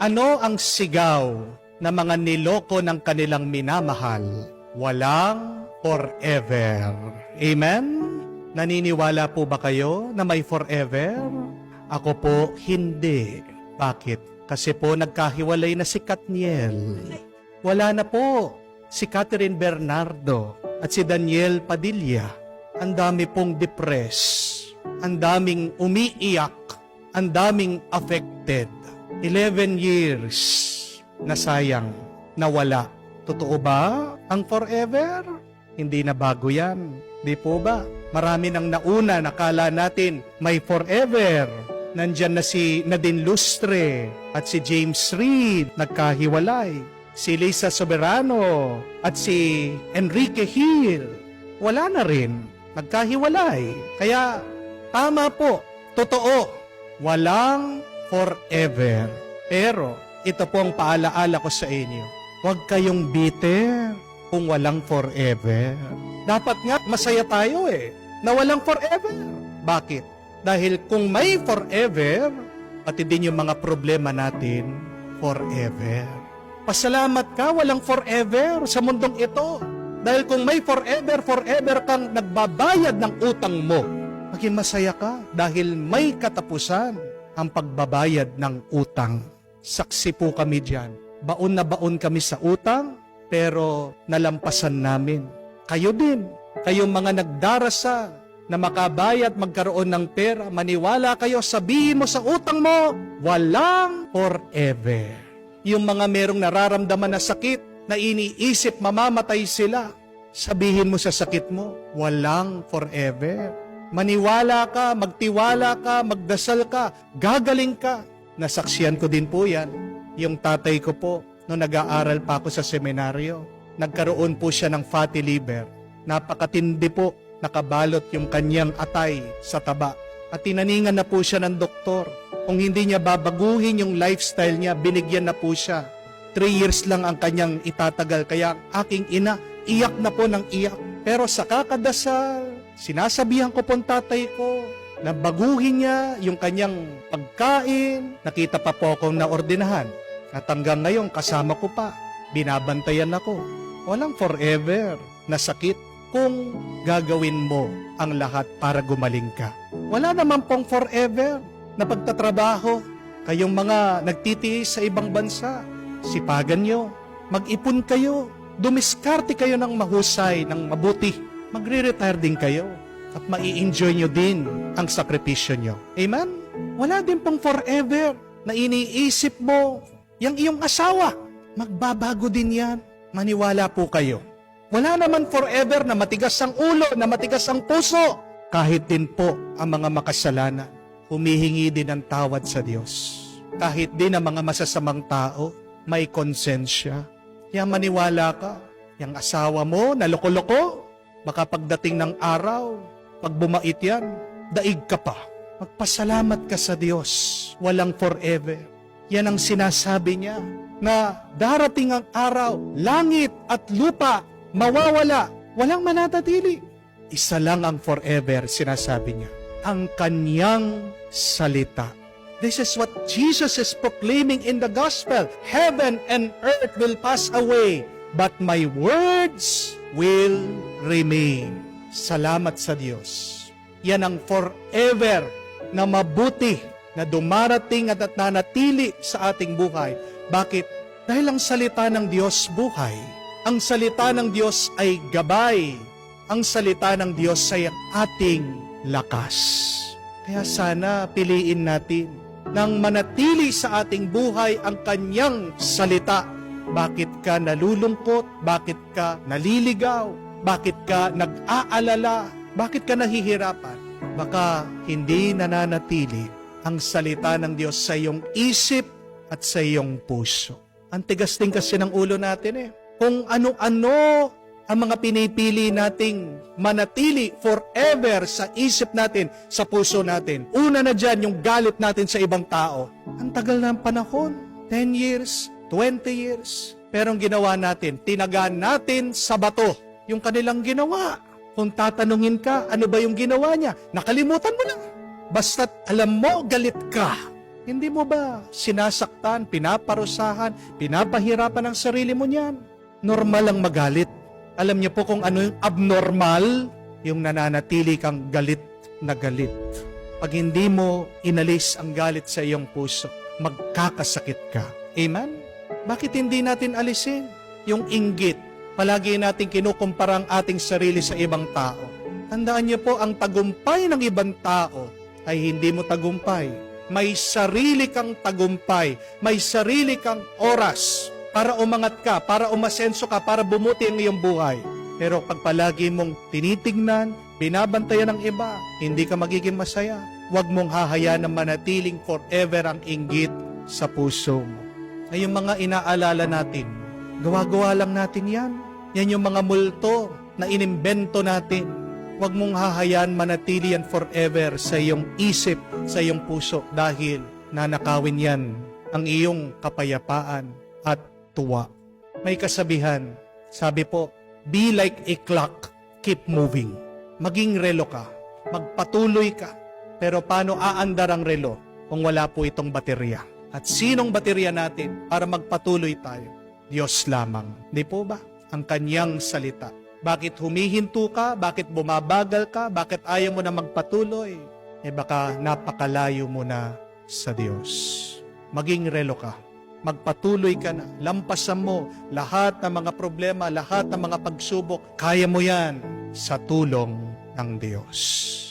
Ano ang sigaw na mga niloko ng kanilang minamahal? Walang forever. Amen? Naniniwala po ba kayo na may forever? Ako po, hindi. Bakit? Kasi po nagkahiwalay na si Katniel. Wala na po si Catherine Bernardo at si Daniel Padilla. Ang dami pong depressed. Ang daming umiiyak. Ang daming affected. 11 years na sayang, nawala. Totoo ba ang forever? Hindi na bago yan. Di po ba? Marami nang nauna nakala natin may forever. Nandyan na si Nadine Lustre at si James Reid nagkahiwalay. Si Lisa Soberano at si Enrique Hill. Wala na rin. Nagkahiwalay. Kaya tama po. Totoo. Walang forever. Pero ito po ang paalaala ko sa inyo. Huwag kayong bitter kung walang forever. Dapat nga masaya tayo eh, na walang forever. Bakit? Dahil kung may forever, pati din yung mga problema natin, forever. Pasalamat ka, walang forever sa mundong ito. Dahil kung may forever, forever kang nagbabayad ng utang mo, maging masaya ka dahil may katapusan ang pagbabayad ng utang. Saksi po kami diyan. Baon na baon kami sa utang, pero nalampasan namin. Kayo din, kayong mga nagdarasal na makabayad magkaroon ng pera, maniwala kayo, sabihin mo sa utang mo, walang forever. Yung mga merong nararamdaman na sakit, na iniisip mamamatay sila, sabihin mo sa sakit mo, walang forever. Maniwala ka, magtiwala ka, magdasal ka, gagaling ka. Nasaksiyan ko din po yan. Yung tatay ko po, nung nag-aaral pa ako sa seminaryo, nagkaroon po siya ng fatty liver. Napakatindi po, nakabalot yung kanyang atay sa taba. At tinaningan na po siya ng doktor. Kung hindi niya babaguhin yung lifestyle niya, binigyan na po siya. Three years lang ang kanyang itatagal. Kaya aking ina, iyak na po ng iyak. Pero sa kakadasal, sinasabihan ko pong tatay ko na baguhin niya yung kanyang pagkain. Nakita pa po akong naordinahan. At hanggang ngayon, kasama ko pa. Binabantayan ako. Walang forever na sakit kung gagawin mo ang lahat para gumaling ka. Wala naman pong forever na pagtatrabaho. Kayong mga nagtitiis sa ibang bansa, sipagan nyo, mag-ipon kayo, dumiskarte kayo ng mahusay, ng mabuti. Magre-retire din kayo at mai-enjoy nyo din ang sakripisyo nyo. Amen? Wala din pong forever na iniisip mo yung iyong asawa. Magbabago din yan. Maniwala po kayo. Wala naman forever na matigas ang ulo, na matigas ang puso. Kahit din po ang mga makasalanan, humihingi din ng tawad sa Diyos. Kahit din ang mga masasamang tao, may konsensya. Kaya maniwala ka, yung asawa mo na loko-loko, baka pagdating ng araw, pag bumait yan, daig ka pa. Magpasalamat ka sa Diyos, walang forever. Yan ang sinasabi niya, na darating ang araw, langit at lupa, mawawala, walang manatili. Isa lang ang forever, sinasabi niya, ang kanyang salita. This is what Jesus is proclaiming in the gospel. Heaven and earth will pass away, but my words will remain. Salamat sa Diyos. Yan ang forever na mabuti na dumarating at at nanatili sa ating buhay. Bakit? Dahil ang salita ng Diyos buhay. Ang salita ng Diyos ay gabay. Ang salita ng Diyos ay ating lakas. Kaya sana piliin natin nang manatili sa ating buhay ang kanyang salita. Bakit ka nalulungkot? Bakit ka naliligaw? Bakit ka nag-aalala? Bakit ka nahihirapan? Baka hindi nananatili ang salita ng Diyos sa iyong isip at sa iyong puso. Ang tigas din kasi ng ulo natin eh. Kung ano-ano ang mga pinipili nating manatili forever sa isip natin, sa puso natin. Una na dyan yung galit natin sa ibang tao. Ang tagal ng panahon. 10 years, 20 years. Pero ang ginawa natin, tinagaan natin sa bato yung kanilang ginawa. Kung tatanungin ka, ano ba yung ginawa niya? Nakalimutan mo na. Basta't alam mo, galit ka. Hindi mo ba sinasaktan, pinaparusahan, pinapahirapan ang sarili mo niyan? Normal ang magalit. Alam niyo po kung ano yung abnormal? Yung nananatili kang galit na galit. Pag hindi mo inalis ang galit sa iyong puso, magkakasakit ka. Amen? Bakit hindi natin alisin yung inggit? Palagi natin kinukumpara ang ating sarili sa ibang tao. Tandaan niyo po, ang tagumpay ng ibang tao ay hindi mo tagumpay. May sarili kang tagumpay. May sarili kang oras para umangat ka, para umasenso ka, para bumuti ang iyong buhay. Pero pag palagi mong tinitingnan, binabantayan ng iba, hindi ka magiging masaya. Huwag mong hahayaan na manatiling forever ang inggit sa puso mo. Ay yung mga inaalala natin, gawa-gawa lang natin yan. Yan yung mga multo na inimbento natin. Huwag mong hahayaan manatili yan forever sa iyong isip, sa iyong puso dahil nanakawin yan ang iyong kapayapaan tuwa. May kasabihan, sabi po, be like a clock, keep moving. Maging relo ka, magpatuloy ka. Pero paano aandar ang relo kung wala po itong baterya? At sinong baterya natin para magpatuloy tayo? Diyos lamang. Di po ba? Ang kanyang salita. Bakit humihinto ka? Bakit bumabagal ka? Bakit ayaw mo na magpatuloy? Eh baka napakalayo mo na sa Diyos. Maging relo ka. Magpatuloy ka na. Lampasan mo lahat ng mga problema, lahat ng mga pagsubok. Kaya mo yan sa tulong ng Diyos.